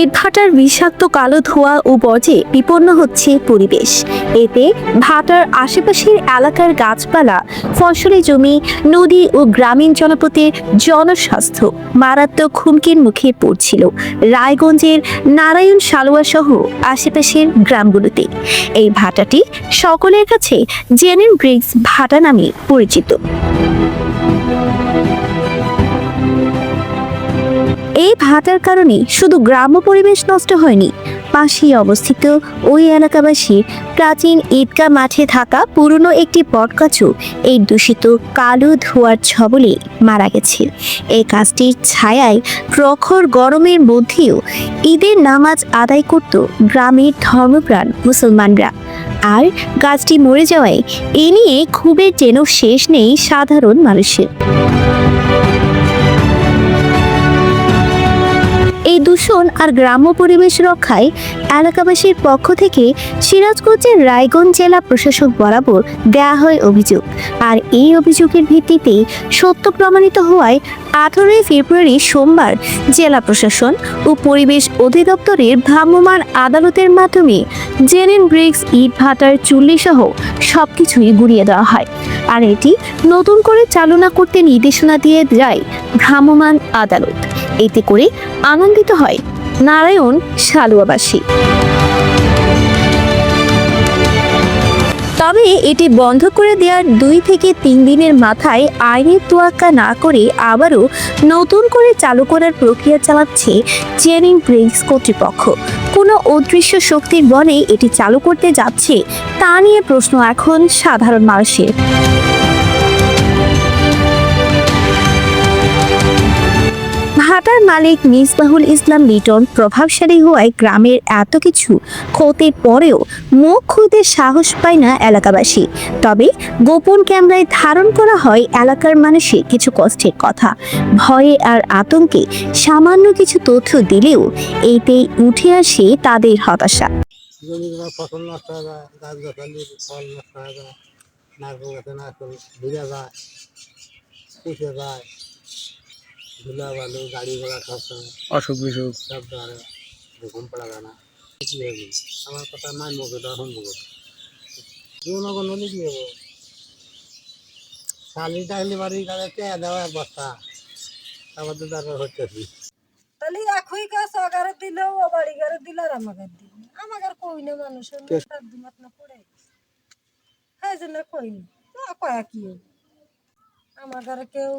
ইটভাটার বিষাক্ত কালো ধোঁয়া ও বর্জ্যে বিপন্ন হচ্ছে পরিবেশ। এতে ভাটার আশেপাশের এলাকার গাছপালা, ফসলি জমি, নদী ও গ্রামীণ জনপথের জনস্বাস্থ্য মারাত্মক হুমকির মুখে পড়ছিল। রায়গঞ্জের নারায়ণ সালোয়া সহ আশেপাশের গ্রামগুলোতে। এই ভাটাটি সকলের কাছে জেনেন ব্রিক্স ভাটা নামে পরিচিত। ভাটার কারণে শুধু গ্রাম্য পরিবেশ নষ্ট হয়নি, পাশেই অবস্থিত ওই এলাকাবাসীর প্রাচীন ঈদগাহ মাঠে থাকা পুরনো একটি বটগাছও এই দূষিত কালো ধোঁয়ার ছবলে মারা গেছে। এই গাছটির ছায়ায় প্রখর গরমের মধ্যেও ঈদের নামাজ আদায় করত গ্রামের ধর্মপ্রাণ মুসলমানরা। আর গাছটি মরে যাওয়ায় এ নিয়ে খুবই যেন শেষ নেই সাধারণ মানুষের। দূষণ আর গ্রাম্য পরিবেশ রক্ষায় এলাকাবাসীর পক্ষ থেকে সিরাজগঞ্জের রায়গঞ্জ জেলা প্রশাসক বরাবর দেয়া হয় অভিযোগ। আর এই অভিযোগের ভিত্তিতে সত্য প্রমাণিত হওয়ায় আঠারোই ফেব্রুয়ারি সোমবার জেলা প্রশাসন ও পরিবেশ অধিদপ্তরের ভ্রাম্যমাণ আদালতের মাধ্যমে জেনেন ব্রিক্স, ইট ভাটার চুল্লি সহ সবকিছুই গুড়িয়ে দেওয়া হয়। আর এটি নতুন করে চালনা করতে নির্দেশনা দিয়ে যায় ভ্রাম্যমাণ আদালত। এতে করে আনন্দিত হয়। নারায়ণ শালুয়াবাসী। তবে এটি বন্ধ করে দেওয়ার দুই থেকে তিন দিনের মাথায় আইনের তোয়াক্কা না করে আবারও নতুন করে চালু করার প্রক্রিয়া চালাচ্ছে চেনিং ব্রিক্স কর্তৃপক্ষ। কোনো অদৃশ্য শক্তির বলে এটি চালু করতে যাচ্ছে, তা নিয়ে প্রশ্ন এখন সাধারণ মানুষের। মালিক মিসবাহুল ইসলাম লিটন প্রভাবশালী হওয়ায় গ্রামের এত কিছু ক্ষতির পরেও মুখ খুলতে সাহস পায় না এলাকাবাসী। তবে গোপন ক্যামেরায় ধারণ করা হয় এলাকার মানুষের কিছু কষ্টের কথা। ভয়ে আর আতঙ্কে সামান্য কিছু তথ্য দিলেও এতেই উঠে আসে তাদের হতাশা। যায়। ধুলা বালু গাড়ি ঘোড়া সব অসুখ বিসুখ। সব ধরে ঘুম পড়া যায় না কি হবে আমার কথা মানব কেটা শুনব কেটা জনগণ হলে কি হব? শালি টাইলি বাড়ি গাড়ি কে দেওয়া এক বস্তা? তারপর তো তারপর হচ্ছে তাহলে একই গাছ আগারে দিলেও ও বাড়ি গারে দিলে আর আমাকে দিল আমাকে আর কই না মানুষের তার দিমাত না পড়ে। হ্যাঁ জন্য কই না কয়া কি? আমার ঘরে কেউ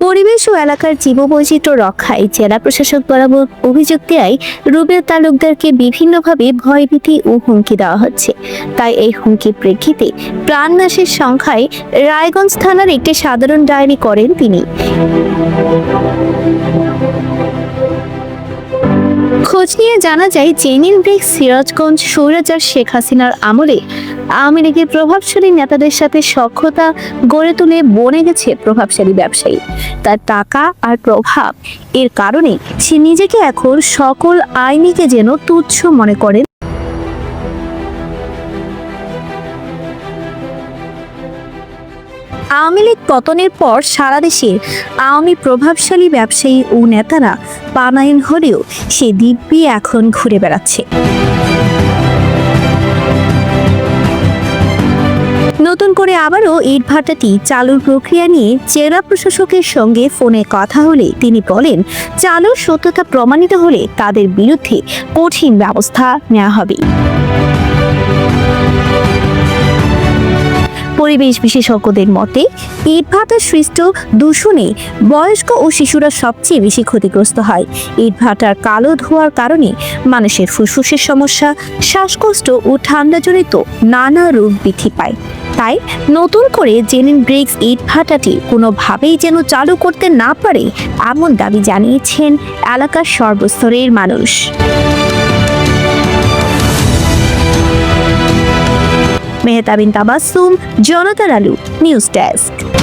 পরিবেশ ও এলাকার জীববৈচিত্র্য রক্ষায় জেলা প্রশাসক বরাবর অভিযোগ দেয় রুবেল তালুকদারকে বিভিন্নভাবে ভয়ভীতি ও হুমকি দেওয়া হচ্ছে। তাই এই হুমকির প্রেক্ষিতে প্রাণনাশের সংখ্যায় রায়গঞ্জ থানার একটি সাধারণ ডায়েরি করেন তিনি। খোঁজ নিয়ে জানা যায়, জেনিন ব্রিক্স, সিরাজগঞ্জ সৌরাজার শেখ হাসিনার আমলে আওয়ামী লীগের প্রভাবশালী নেতাদের সাথে সখ্যতা গড়ে তুলে বনে গেছে প্রভাবশালী ব্যবসায়ী। তার টাকা আর প্রভাব এর কারণে সে নিজেকে এখন সকল আইনিকে যেন তুচ্ছ মনে করেন। আওয়ামী লীগ পতনের পর সারা দেশের আওয়ামী প্রভাবশালী ব্যবসায়ী ও নেতারা পানায়ন হলেও সে দিব্যি এখন ঘুরে বেড়াচ্ছে। নতুন করে আবারও ইট ভাটাটি চালুর প্রক্রিয়া নিয়ে জেলা প্রশাসকের সঙ্গে ফোনে কথা হলে তিনি বলেন, চালুর সত্যতা প্রমাণিত হলে তাদের বিরুদ্ধে কঠিন ব্যবস্থা নেওয়া হবে। পরিবেশ বিশেষজ্ঞদের মতে ইট ভাটার সৃষ্ট দূষণে বয়স্ক ও শিশুরা সবচেয়ে বেশি ক্ষতিগ্রস্ত হয়। ইট ভাটার কালো ধোঁয়ার কারণে মানুষের ফুসফুসের সমস্যা, শ্বাসকষ্ট ও ঠান্ডাজনিত নানা রোগ বৃদ্ধি পায়। তাই নতুন করে জেনিন ব্রিক্স ইট ভাটাটি কোনোভাবেই যেন চালু করতে না পারে, এমন দাবি জানিয়েছেন এলাকার সর্বস্তরের মানুষ। মেহতাবিন তাবাসুম জনতার আলু নিউজ ডেস্ক।